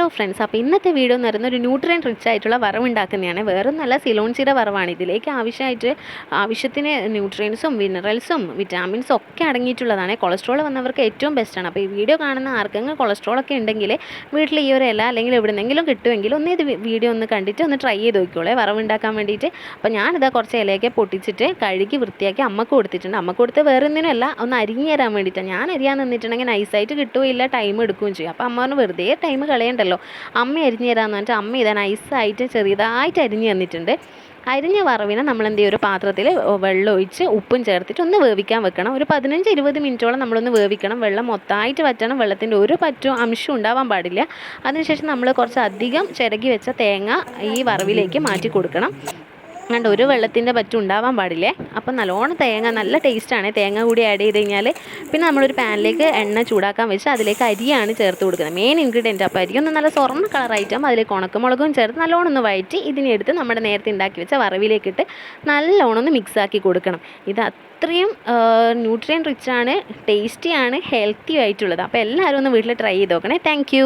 Hello friends അപ്പോൾ ഇന്നത്തെ video എന്ന് പറയുന്നത് ഒരു ന്യൂട്രിയൻ റിച്ച് ആയിട്ടുള്ള വറവ് ഉണ്ടാക്കുന്നതാണ് വേറെ നല്ല സിലോൺസിയുടെ വറവാണ്. ഇതിലേക്ക് ആവശ്യമായിട്ട് ആവശ്യത്തിന് ന്യൂട്രിയൻസും മിനറൽസും വിറ്റാമിൻസും ഒക്കെ അടങ്ങിയിട്ടുള്ളതാണ്. കൊളസ്ട്രോൾ വന്നവർക്ക് ഏറ്റവും ബെസ്റ്റാണ് അപ്പോൾ ഈ വീഡിയോ കാണുന്ന ആർക്കെങ്കിലും കൊളസ്ട്രോൾ ഒക്കെ ഉണ്ടെങ്കിൽ വീട്ടിൽ ഈ ഒരു ഇല അല്ലെങ്കിൽ എവിടെന്നെങ്കിലും കിട്ടുമെങ്കിൽ ഒന്ന് ഇത് വീഡിയോ ഒന്ന് കണ്ടിട്ട് ഒന്ന് ട്രൈ ചെയ്ത് നോക്കിക്കോളേ. വറവ് ഉണ്ടാക്കാൻ വേണ്ടിയിട്ട്. അപ്പോൾ ഞാനിതാ കുറച്ച് ഇലയൊക്കെ പൊട്ടിച്ചിട്ട് കഴുകി വൃത്തിയാക്കി അമ്മയ്ക്ക് കൊടുത്തിട്ടുണ്ട്. അമ്മയ്ക്ക് കൊടുത്ത് വേറെ ഒന്നിനുമല്ല ഒന്ന് അരിഞ്ഞു തരാൻ വേണ്ടിയിട്ടാണ്. ഞാൻ അരിയാൻ നിന്നിട്ടുണ്ടെങ്കിൽ നൈസായിട്ട് കിട്ടുകയില്ല ടൈം എടുക്കുകയും ചെയ്യും. അപ്പോൾ അമ്മ പറഞ്ഞു വെറുതെ ടൈം കളയണ്ടല്ലോ. അമ്മ അരിഞ്ഞു തരാമെന്ന് പറഞ്ഞിട്ട് അമ്മ ഇതാ നൈസായിട്ട് ചെറിയതായിട്ട് അരിഞ്ഞു തന്നിട്ടുണ്ട്. അരിഞ്ഞ വറവിനെ നമ്മൾ എന്ത് ചെയ്യും? ഒരു പാത്രത്തിൽ വെള്ളം ഒഴിച്ച് ഉപ്പും ചേർത്തിട്ട് ഒന്ന് വേവിക്കാൻ വെക്കണം. ഒരു പതിനഞ്ച് ഇരുപത് മിനിറ്റോളം നമ്മളൊന്ന് വേവിക്കണം. വെള്ളം മൊത്തമായിട്ട് വറ്റണം വെള്ളത്തിന്റെ ഒരു പറ്റും അംശം ഉണ്ടാവാൻ പാടില്ല. അതിനുശേഷം നമ്മൾ കുറച്ച് അധികം ചിരകി വെച്ച തേങ്ങ ഈ വറവിലേക്ക് മാറ്റി കൊടുക്കണം. കണ്ട് ഒരു വെള്ളത്തിന്റെ പറ്റും ഉണ്ടാവാൻ പാടില്ലേ? അപ്പം നല്ലോണം തേങ്ങ നല്ല ടേസ്റ്റാണ് തേങ്ങ കൂടി ആഡ് ചെയ്ത് കഴിഞ്ഞാൽ പിന്നെ നമ്മളൊരു പാനിലേക്ക് എണ്ണ ചൂടാക്കാൻ വെച്ച് അതിലേക്ക് അരിയാണ് ചേർത്ത് കൊടുക്കുന്നത്. മെയിൻ ഇൻഗ്രീഡിയന്റ് അപ്പോൾ അരി ഒന്ന് നല്ല സ്വർണ കളറായിട്ടും അതിലേക്ക് ഉണക്കമുളകും ചേർത്ത് നല്ലോണം ഒന്ന് വഴറ്റി ഇതിനെടുത്ത് നമ്മുടെ നേരത്തെ ഉണ്ടാക്കി വെച്ച വറവിലേക്കിട്ട് നല്ലോണം ഒന്ന് മിക്സാക്കി കൊടുക്കണം. ഇത് അത്രയും ന്യൂട്രിയൻ റിച്ചാണ് ടേസ്റ്റിയാണ് ഹെൽത്തി ആയിട്ടുള്ളത്. അപ്പോൾ എല്ലാവരും ഒന്ന് വീട്ടിൽ ട്രൈ ചെയ്ത് നോക്കണേ. താങ്ക്